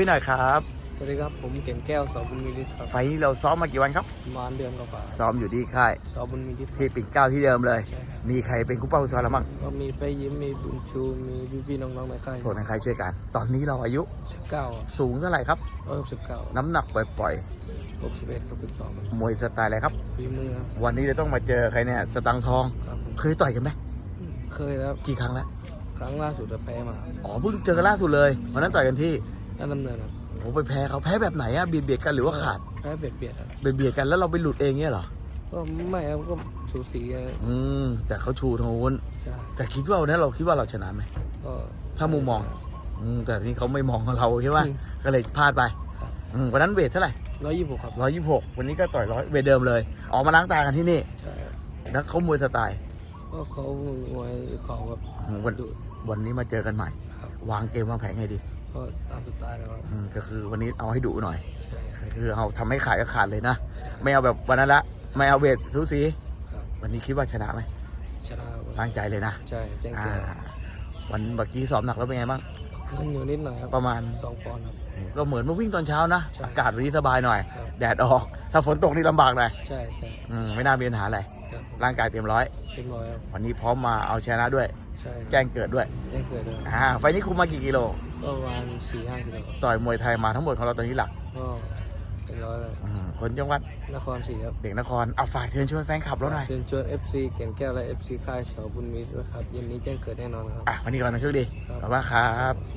พี่หน่อยครับ สวัสดีครับ ผมเก่งแก้วสอบุญมีฤทธิ์ครับไฟล์นี้เราซ้อมมากี่วันครับประมาณเดือนกว่าซ้อมอยู่ที่ค่ายๆสอบุญมีฤทธิ์ที่ปิ่นเกล้าที่เดิมเลย ใช่ครับมีใครเป็นคู่เป้าซ้อมแล้วมั่งก็มีไปยิ้มมีบุญชูมีพี่ๆน้องๆในค่ายโทษนะใครช่วยกัน ตอนนี้เราอายุสิบเก้าสูงเท่าไหร่ครับ ร้อยหกสิบเก้าน้ำหนักปล่อยหกสิบเอ็ดกับสิบสองๆมวยสไตล์อะไรครับ ฝีมือครับวันนี้เราต้องมาเจอใครเนี่ยสตังค์ทอง ครับผมเคยต่อยกันไหมเคยแล้วกี่ครั้งแล้วครั้งล่าสุดจะแพ้มาอ๋อเพิ่งเจอกันล่าสุดเลยวันนั้นต่อยกันที่ นั่นดำเนินครับโอ้ไปแพ้เขาแพ้แบบไหนอะเบียดเบียดกันหรือว่าขาดแพ้เบียดเบียดครับเบียดเบียดกันแล้วเราไปหลุดเองเนี่ยเหรอก็ไม่ครับก็สูสีกันอืมแต่เขาชูทางนู้นใช่แต่คิดว่าวันนั้นเราคิดว่าเราชนะไหมก็ถ้ามุมมอง อืมแต่นี่เขาไม่มองเราใช่ไหมอืมก็เลยพลาดไปครับอืมวันนั้นเวทเท่าไหร่ร้อยยี่สิบหกครับร้อยยี่สิบหกวันนี้ก็ต่อยร้อยเวทเดิมเลย ออกมาล้างตากันที่นี่ใช่ครับแล้วเขามวยสไตล์ก็เขามวยเขาแบบอืมวันดุวันนี้มาเจอกันใหม่ครับวางเกมวางแผนไงดี ก็ตามสไตล์แล้วครับอืมก็คือวันนี้เอาให้ดุหน่อย ใช่ครับ คือเอาทำให้ขาดก็ขาดเลยนะ ไม่เอาแบบวันนั้นละ ไม่เอาเวทสูสี ครับ วันนี้คิดว่าชนะไหมชนะตั้งใจเลยนะ ใช่แจ้งอ่า เกิดวันเมื่อกี้สอบหนักแล้วเป็นไงบ้าง ขึ้นอยู่นิดหน่อยครับประมาณ สองปอนด์ครับก็เหมือนมาวิ่งตอนเช้านะ ใช่ อากาศวันนี้สบายหน่อย ครับ แดดออก ถ้าฝนตกนี่ลำบากหน่อยใช่ใช่อืมไม่น่ามีปัญหาอะไร ครับผมร่างกายเต็มร้อยเต็มร้อยครับวันนี้พร้อมมาเอาชนะด้วย ใช่แจ้งเกิดด้วยแจ้งเกิดเลยอ่าไฟล์นี้คุมมากี่กิโลก็ประมาณสี่ห้ากิโลครับต่อยมวยไทยมาทั้งหมดของเราตอนนี้หลักก็เป็นร้อยเลยอืมคนจังหวัดนครศรีครับเด็กนครเอาฝากเชิญชวนแฟนคลับเราหน่อยเชิญชวน FC เก่งแก้วและ FC ค่ายเสาบุญมีด้วยครับเย็นนี้แจ้งเกิดแน่นอนครับ อะวันนี้ก่อนนะโชคดีครับ ขอบคุณมากครับ